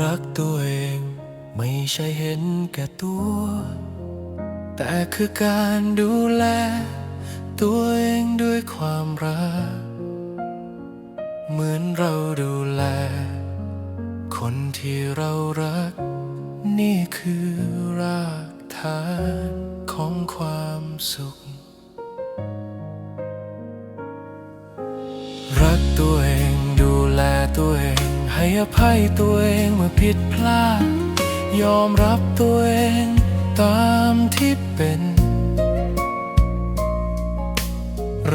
รักตัวเองไม่ใช่เห็นแก่ตัว แต่คือการดูแล ตัวเองด้วยความรัก เหมือนเราดูแล คนที่เรารัก นี่คือรากฐานของความสุข รักตัวเองดูแลตัวเอง ให้อภัยตัวเองเมื่อผิดพลาด ยอมรับตัวเองตามที่เป็น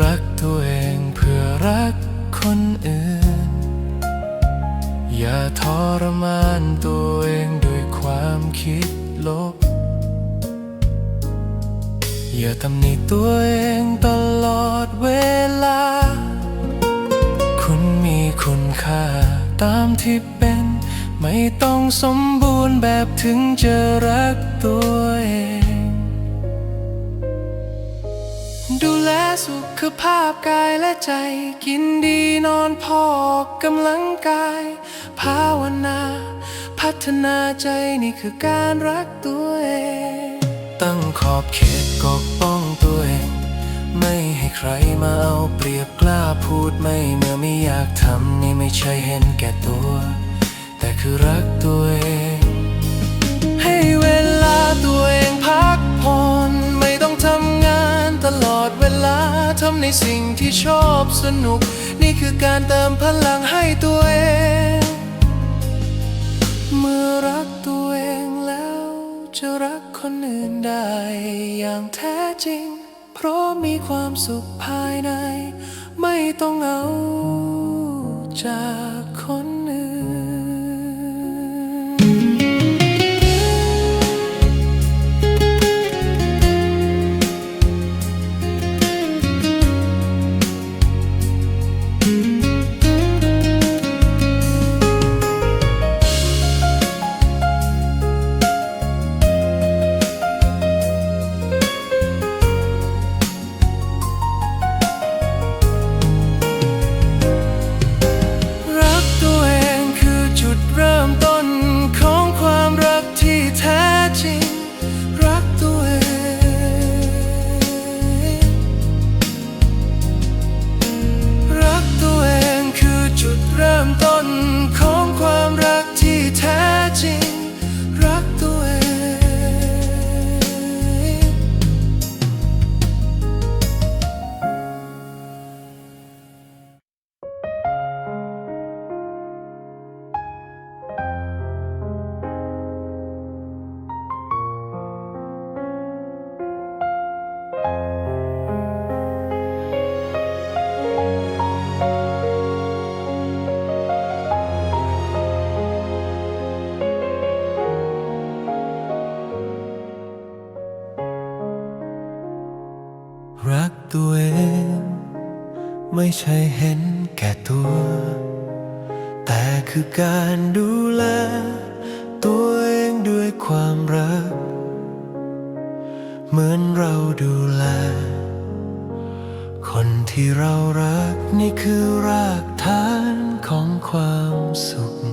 รักตัวเองเพื่อรักคนอื่น อย่าทรมานตัวเองด้วยความคิดลบ อย่าตำหนิตัวเองตลอดเวลา คุณมีคุณค่า ตามที่เป็น ไม่ต้องสมบูรณ์แบบถึงจะรักตัวเอง ดูแลสุขภาพกายและใจ กินดีนอนพอกกำลังกาย ภาวนา พัฒนาใจนี่คือการรักตัวเอง ตั้งขอบเขตปกป้องตัวเองไม่ให้ใครมาเอาเปรียบกล้าพูดไม่เมื่อไม่อยากทำนี ใช่เห็นแก่ตัว แต่คือรักตัวเอง ให้เวลาตัวเองพักผ่อนไม่ต้องทำงานตลอดเวลาทำในสิ่งที่ชอบสนุก นี่คือการเติมพลังให้ตัวเอง เมื่อรักตัวเองแล้ว จะรักคนอื่นได้ อย่างแท้จริง เพราะมีความสุขภายใน ไม่ต้องเอา จ ตัวเอง ไม่ใช่เห็นแก่ตัว แต่คือการดูแล ตัวเองด้วยความรัก เหมือนเราดูแล คนที่เรารักนี่คือรากฐานของความสุข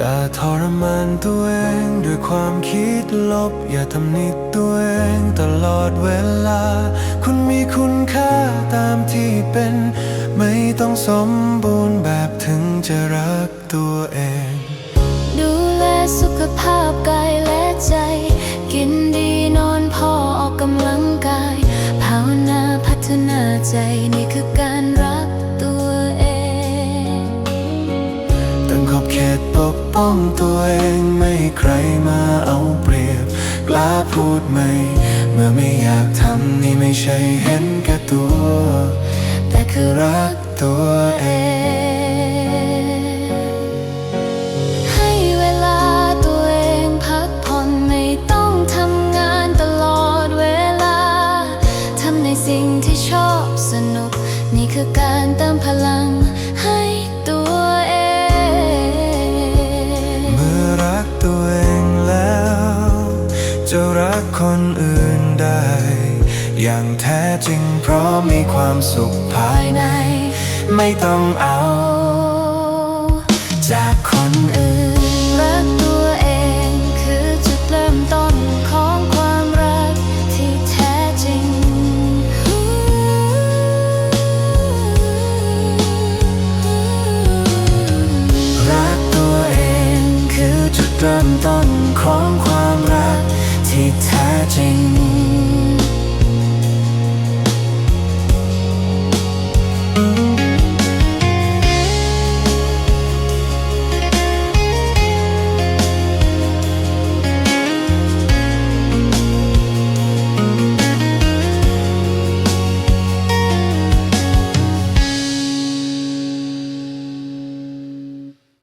อย่าทรมานตัวเองด้วยความคิดลบ อย่าทำนิตัวเองตลอดเวลา คุณมีคุณค่าตามที่เป็น ไม่ต้องสมบูรณ์แบบถึงจะรักตัวเอง ดูแลสุขภาพกายและใจ กินดีนอนพอออกกำลังกายภาวนาพัฒนาใจ องตัวเองไม่ใครมาเอาเปรียบกล้าพูดไหม เมื่อไม่อยากทำนี่ไม่ใช่เห็นแก่ตัว แต่คือรักตัวเอง คนอื่นได้ อย่างแท้จริงเพราะมีความสุขภายใน ไม่ต้องเอา จากคนอื่น อ